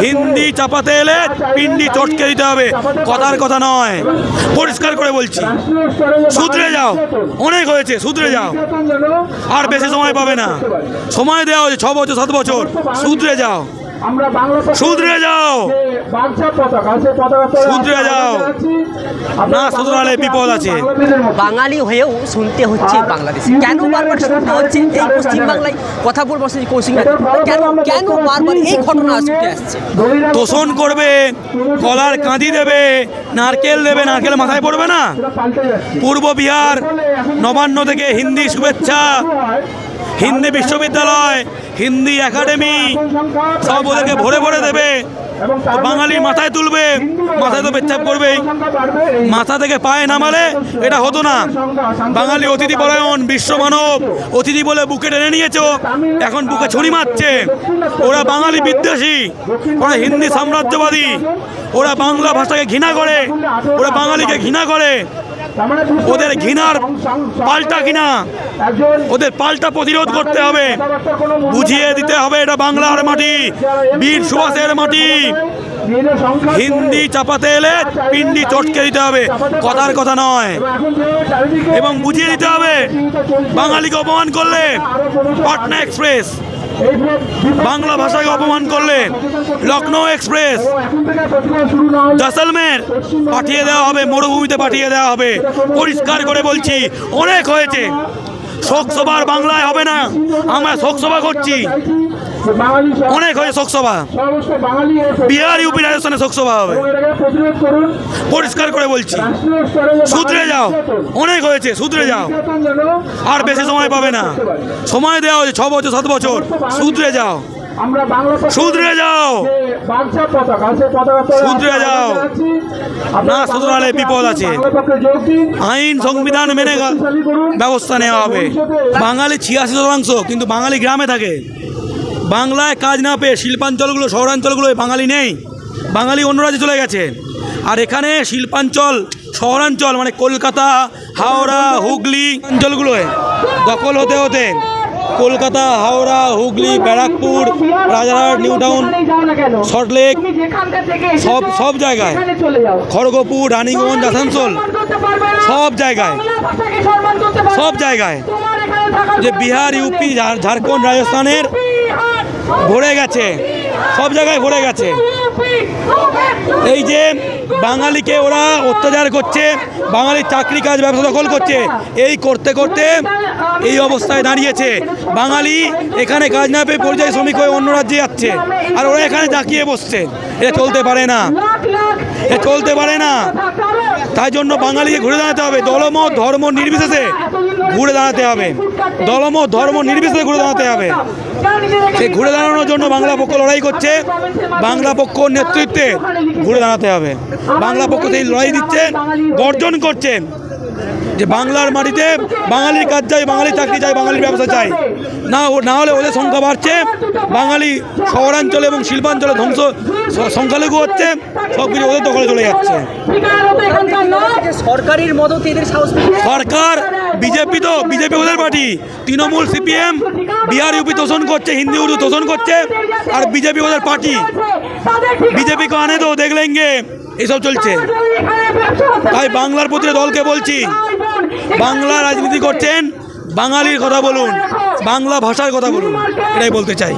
হিন্দি চাপাতে এলে পিন্ডি চটকে দিতে হবে। কথার কথা নয়। পরিষ্কার করে বলছি। শুধরে যাও। অনেক হয়েছে শুধরে যাও। আর বেশি সময় পাবে না। সময় দেওয়া হয়েছে ছ বছর সাত বছর। শুধরে যাও। আমরা বাংলা শুধরে যাও। বাঞ্ছা পতাকা সেই পতাকা তলে শুধরে যাও। না শুধরালে বিপদ আছে। বাঙালি হয়েও শুনতে হচ্ছে বাংলাদেশে। কেন বারবার শুনতে হচ্ছে? এই পশ্চিমবাংলায় কথা বলব সেই কোচিং কেন কেন বারবার এই ঘটনা ছুটে আসছে? তোষণ করবে কলার কাঁদি দেবে নারকেল দেবে নারকেল মাথায় পড়বে না? পূর্ব বিহার নবান্ন থেকে হিন্দি শুভেচ্ছা। হিন্দি বিশ্ববিদ্যালয়, হিন্দি একাডেমি সব ওদেরকে ভরে ভরে দেবে। বাঙালি মাথায় তুলবে, মাথায় তো পেচ্ছাপ করবে। মাথা থেকে পায়ে নামালে এটা হতো না। বাঙালি অতিথি পরায়ণ বিশ্ব মানব। অতিথি বলে বুকে টেনে নিয়েছ, এখন বুকে ছুরি মারছে। ওরা বাঙালি বিদ্বেষী, ওরা হিন্দি সাম্রাজ্যবাদী, ওরা বাংলা ভাষাকে ঘৃণা করে, ওরা বাঙালিকে ঘৃণা করে। ওদের ঘৃণার পাল্টা ঘৃণা। ওদের পাল্টা প্রতিরোধ করতে হবে। বুঝিয়ে দিতে হবে এটা বাংলার মাটি, বীর সুভাষের মাটি। হিন্দি চাপাতে এলে পিন্ডি চটকে দিতে হবে, কথার কথা নয়। এবং বুঝিয়ে দিতে হবে, বাঙালিকে অপমান করলে পাটনা এক্সপ্রেস। বাংলা ভাষাকে অপমান করলেন লখনৌ এক্সপ্রেস। জসলমের পাঠিয়ে দেওয়া হবে, মরুভূমিতে পাঠিয়ে দেওয়া হবে। পরিষ্কার করে বলছি, অনেক হয়েছে। শোকসভার বাংলায় হবে না, আমরা শোকসভা করছি। অনেক হয়েছে শোকসভা। বিহার ইউপি রাজস্থানে শোকসভা হবে। পরিষ্কার করে বলছি। শুধরে যাও। অনেক হয়েছে শুধরে যাও। আর বেশি সময় পাবে না। সময় দেওয়া হয়েছে ছ বছর সাত বছর। শুধরে যাও। আমরা বাংলা শুধরে যাও। শুধরে যাও। না শুধরালে বিপদ আছে। আইন সংবিধান মেনে। ব্যবস্থা নেওয়া হবে। বাঙালি ছিয়াশি শতাংশ কিন্তু বাঙালি গ্রামে থাকে। বাংলায় কাজ না পেয়ে শিল্পাঞ্চলগুলো শহরাঞ্চলগুলোয় বাঙালি নেই। বাঙালি অন্য রাজ্যে চলে গেছে। আর এখানে শিল্পাঞ্চল, শহরাঞ্চল মানে কলকাতা, হাওড়া, হুগলি অঞ্চলগুলোয় দখল হতে হতে Kolkata, Howrah, Hooghly, Barrackpore, Rajarhat new town Salt Lake সব সব জায়গায়। খড়গপুর, রানীগঞ্জ, আসানসোল, সব জায়গায়। সব জায়গায়। যে বিহার, ইউপি, ঝাড়- ঝাড়খণ্ড, রাজস্থানের ভরে গেছে। সব জায়গায় ভরে গেছে। এই যে বাঙালিকে ওরা অত্যাচার করছে বাঙালির চাকরি কাজ ব্যবসা দখল করছে, এই করতে করতে এই অবস্থায় দাঁড়িয়েছে। বাঙালি এখানে কাজ না পেয়ে পরিযায়ী শ্রমিক হয়ে অন্য রাজ্যে যাচ্ছে। আর ওরা এখানে জাঁকিয়ে বসছে। এটা চলতে পারে না। এ চলতে পারে না। তাই জন্য বাঙালিকে ঘুরে দাঁড়াতে হবে। দলমত, ধর্ম নির্বিশেষে ঘুরে দাঁড়াতে হবে। দলম ধর্ম নির্বিশেষে ঘুরে দাঁড়াতে হবে। সেই ঘুরে দাঁড়ানোর জন্য বাংলা পক্ষ লড়াই করছে। বাংলা পক্ষ নেতৃত্বে ঘুরে দাঁড়াতে হবে। বাংলা পক্ষ সেই লড়াই দিচ্ছে, গর্জন করছে। যে বাংলার মাটিতে বাঙালির কাজ চাই বাঙালি চাকরি চাই বাঙালির ব্যবসা চাই। না না হলে ওদের সংখ্যা বাড়ছে বাঙালি শহরাঞ্চলে এবং শিল্পাঞ্চলে ধ্বংস সংখ্যালঘু হচ্ছে সব কিছু ওদের দখলে চলে যাচ্ছে। সরকারের মদতে এদের সরকার বিজেপি তো বিজেপি ওদের party. Trinamool CPM Bihar UP তোষণ করছে হিন্দি উর্দু তোষণ করছে আর বিজেপি ওদের পার্টি। বিজেপি কো আনে তো দেখ লেঙ্গে এইসব চলছে। তাই বাংলার প্রতি দলকে বলছি বাংলা রাজনীতি করছেন বাঙালির কথা বলুন বাংলা ভাষার কথা বলুন এটাই বলতে চাই।